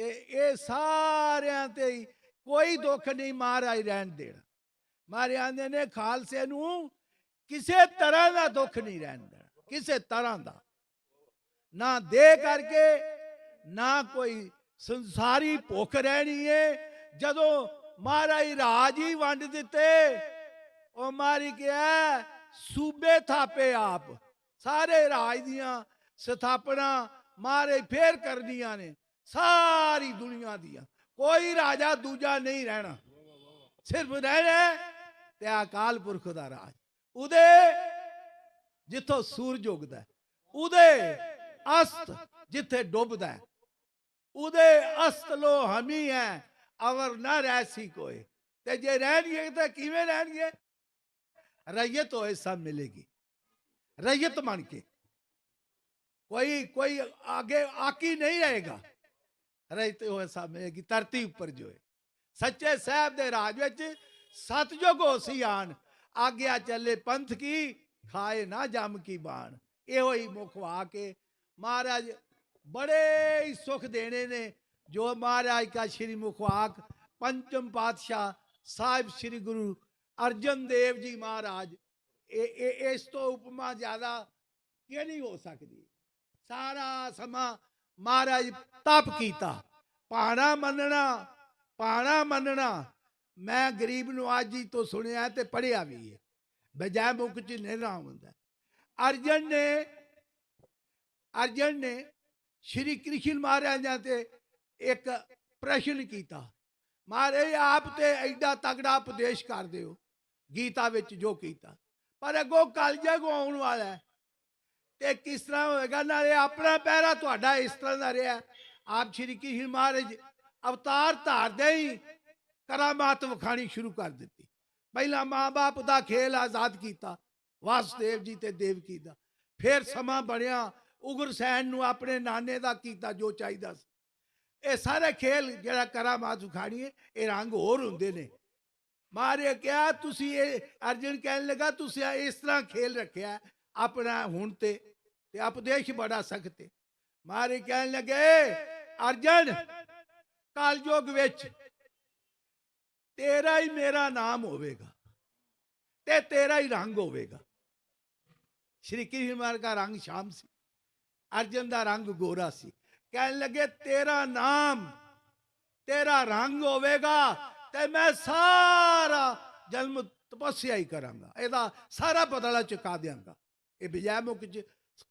ਤੇ ਇਹ ਸਾਰਿਆਂ ਤੇ ਹੀ ਕੋਈ ਦੁੱਖ ਨਹੀਂ ਮਹਾਰਾਜ ਰਹਿਣ ਦੇਣਾ। ਮਾਰੇ ਆਂਦੇ ਨੇ ਖਾਲਸੇ ਨੂੰ ਕਿਸੇ ਤਰ੍ਹਾਂ ਦਾ ਦੁੱਖ ਨਹੀਂ ਰਹਿਣ ਦੇਣਾ, ਕਿਸੇ ਤਰ੍ਹਾਂ ਦਾ। ਨਾ ਦੇ ਕਰਕੇ ਨਾ ਕੋਈ ਸੰਸਾਰੀ ਭੁੱਖ ਰਹਿਣੀ ਏ। ਜਦੋਂ ਮਹਾਰਾਜ ਰਾਜ ਹੀ ਵੰਡ ਦਿੱਤੇ, ਉਹ ਮਾਰੀ ਕਿਹਾ, ਸੂਬੇ ਥਾਪੇ ਆਪ। ਸਾਰੇ ਰਾਜ ਦੀਆਂ ਸਥਾਪਨਾ ਮਾਰੇ ਫੇਰ ਕਰਨੀਆਂ ਨੇ। ਸਾਰੀ ਦੁਨੀਆ ਦੀਆਂ। ਕੋਈ ਰਾਜਾ ਦੂਜਾ ਨਹੀਂ ਰਹਿਣਾ। ਸਿਰਫ ਰਹਿਣਾ ਤੇ ਅਕਾਲ ਪੁਰਖ ਦਾ ਰਾਜ। ਉਹਦੇ ਜਿੱਥੋਂ ਸੂਰਜ ਉਗਦਾ ਹੈ, ਉਹਦੇ ਅਸਤ ਜਿੱਥੇ ਡੁੱਬਦਾ ਹੈ, ਉਹਦੇ ਅਸਤ ਲੋ ਹਮੀ ਹੈ ਅਵਰ ਨਾ ਰਹਿਸੀ ਕੋਈ। ਤੇ ਜੇ ਰਹਿਣਗੇ ਤਾਂ ਕਿਵੇਂ ਰਹਿਣਗੇ? ਰਈਅਤ ਹੋਏ ਸਭ ਮਿਲੇਗੀ। ਰਈਅਤ ਬਣ ਕੇ। ਕੋਈ ਕੋਈ ਆਗੇ ਆਕੀ ਨਹੀਂ ਰਹੇਗਾ। ਰਈਅਤ ਹੋਏ ਸਭ ਮਿਲੇਗੀ ਧਰਤੀ ਉੱਪਰ ਜੋ ਹੈ। ਸੱਚੇ ਸਾਹਿਬ ਦੇ ਰਾਜ ਵਿੱਚ ਸਤਜੁਗ ਹੋਸੀ ਆਣ, ਆਗਿਆ ਚੱਲੇ ਪੰਥ ਕੀ, ਖਾਏ ਨਾ ਜਮ ਕੀ ਬਾਣ। ਇਹੋ ਹੀ ਮੁਖ ਕੇ ਮਹਾਰਾਜ ਬੜੇ ਹੀ ਸੁਖ ਦੇਣੇ ਨੇ, ਜੋ ਮਹਾਰਾਜ ਕਾ ਸ਼੍ਰੀ ਮੁਖਵਾਕ ਪੰਚਮ ਪਾਤਸ਼ਾਹ ਸਾਹਿਬ ਸ਼੍ਰੀ ਗੁਰੂ ਅਰਜਨ ਦੇਵ ਜੀ ਮਹਾਰਾਜ, ਇਹ ਇਹ, ਇਸ ਤੋਂ ਉਪਮਾ ਜ਼ਿਆਦਾ ਕਿ ਨਹੀਂ ਹੋ ਸਕਦੀ? ਸਾਰਾ ਸਮਾਂ ਮਹਾਰਾਜ ਤਪ ਕੀਤਾ। ਪਾਣਾ ਮੰਨਣਾ ਪਾਣਾ ਮੰਨਣਾ, ਮੈਂ ਗਰੀਬ ਨਵਾਜ ਜੀ ਤੋਂ ਸੁਣਿਆ ਤੇ ਪੜਿਆ ਵੀ ਹੈ ਬਜਾਏ ਮੁਖ ਚ ਨਿਹਰਾ ਹੁੰਦਾ। ਅਰਜਨ ਨੇ ਅਰਜਨ ਨੇ ਸ਼੍ਰੀ ਕ੍ਰਿਸ਼ਨ ਮਹਾਰਾਜਾਂ ਤੇ ਇੱਕ ਪ੍ਰਸ਼ਨ ਕੀਤਾ। ਮਹਾਰਾਜ, ਆਪ ਤੇ ਐਡਾ ਤਗੜਾ ਉਪਦੇਸ਼ ਕਰਦੇ ਹੋ ਗੀਤਾ ਵਿੱਚ ਜੋ ਕੀਤਾ। ਪਰ ਅੱਗੋਂ ਕਲਯੁਗ ਆਉਣ ਵਾਲਾ ਹੈ। ਤੇ ਕਿਸ ਤਰ੍ਹਾਂ ਹੋਏਗਾ ਨਾਲੇ ਆਪਣਾ ਪਹਿਰਾ ਤੁਹਾਡਾ ਇਸ ਤਰ੍ਹਾਂ ਦਾ ਰਿਹਾ। ਆਪ ਸ਼੍ਰੀ ਕ੍ਰਿਸ਼ਨ ਮਹਾਰਾਜ ਅਵਤਾਰ ਧਾਰਦੇ ਹੀ ਕਰਾਮਾਤ ਵਿਖਾਣੀ ਸ਼ੁਰੂ ਕਰ ਦਿੱਤੀ। ਪਹਿਲਾਂ ਮਾਂ-ਬਾਪ ਦਾ ਖੇਲ ਆਜ਼ਾਦ ਕੀਤਾ। ਵਾਸੁਦੇਵ ਜੀ ਤੇ ਦੇਵਕੀ ਦਾ। ਫਿਰ ਸਮਾਂ ਬਣਿਆ। ਉਗਰਸੈਨ ਨੂੰ ਆਪਣੇ ਨਾਨੇ ਦਾ ਕੀਤਾ ਜੋ ਚਾਹੀਦਾ ਸੀ। ਇਹ ਸਾਰੇ ਖੇਲ ਜਿਹੜਾ ਕਰਾਮਾਤ ਵਿਖਾਣੀ ਹੈ, ਇਹ ਰੰਗ ਹੋਰ ਹੁੰਦੇ ਨੇ। ਮਾਰੇ ਕਿਹਾ, ਤੁਸੀਂ ਇਹ ਅਰਜਨ ਕਹਿਣ ਲੱਗਾ, ਤੁਸੀਂ ਇਸ ਤਰ੍ਹਾਂ ਖੇਲ ਰੱਖਿਆ। ਆਪਣਾ ਹੁਣ ਤੇ ਤੇ ਉਪਦੇਸ਼ ਬੜਾ ਸਖਤ ਹੈ ਮਾਰੇ ਕਹਿਣ ਲੱਗੇ, ਅਰਜਨ ਕਲਯੁਗ ਵਿੱਚ ਤੇਰਾ ਹੀ ਮੇਰਾ ਨਾਮ ਹੋਵੇਗਾ ਤੇ ਤੇਰਾ ਹੀ ਰੰਗ ਹੋਵੇਗਾ। ਸ਼੍ਰੀ ਕ੍ਰਿਸ਼ਨ ਮਹਾਰਾਜ ਦਾ ਰੰਗ ਸ਼ਾਮ ਸੀ। ਅਰਜਨ ਦਾ ਰੰਗ ਗੋਰਾ ਸੀ। ਕਹਿਣ ਲੱਗੇ, ਤੇਰਾ ਨਾਮ, ਤੇਰਾ ਰੰਗ ਹੋਵੇਗਾ ਤੇ ਮੈਂ ਸਾਰਾ ਜਨਮ ਤਪੱਸਿਆ ਹੀ ਕਰਾਂਗਾ। ਇਹਦਾ ਸਾਰਾ ਬਦਲਾ ਚੁਕਾ ਦਿਆਂਗਾ। ਇਹ ਵਿਜੈ ਮੁਖ ਚ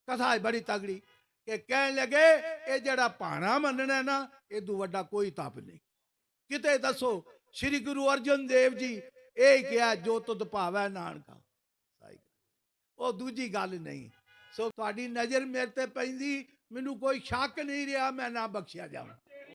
ਕਥਾ ਬੜੀ ਤਗੜੀ ਕਿ ਕਹਿਣ ਲੱਗੇ, ਇਹ ਜਿਹੜਾ ਪਾਣਾ ਮੰਨਣਾ ਨਾ ਇਹ ਤੋਂ ਵੱਡਾ ਕੋਈ ਤਪ ਨਹੀਂ। ਕਿਤੇ ਦੱਸੋ, ਸ੍ਰੀ ਗੁਰੂ ਅਰਜਨ ਦੇਵ ਜੀ ਇਹ ਕਿਹਾ, ਜੋ ਤੁਧ ਭਾਵੈ ਨਾਨਕਾ। ਉਹ ਦੂਜੀ ਗੱਲ ਨਹੀਂ। ਸੋ ਤੁਹਾਡੀ ਨਜ਼ਰ ਮੇਰੇ ਤੇ ਪੈਂਦੀ, ਮੈਨੂੰ ਕੋਈ ਸ਼ੱਕ ਨਹੀਂ ਰਿਹਾ, ਮੈਂ ਨਾ ਬਖਸ਼ਿਆ ਜਾਵਾਂ।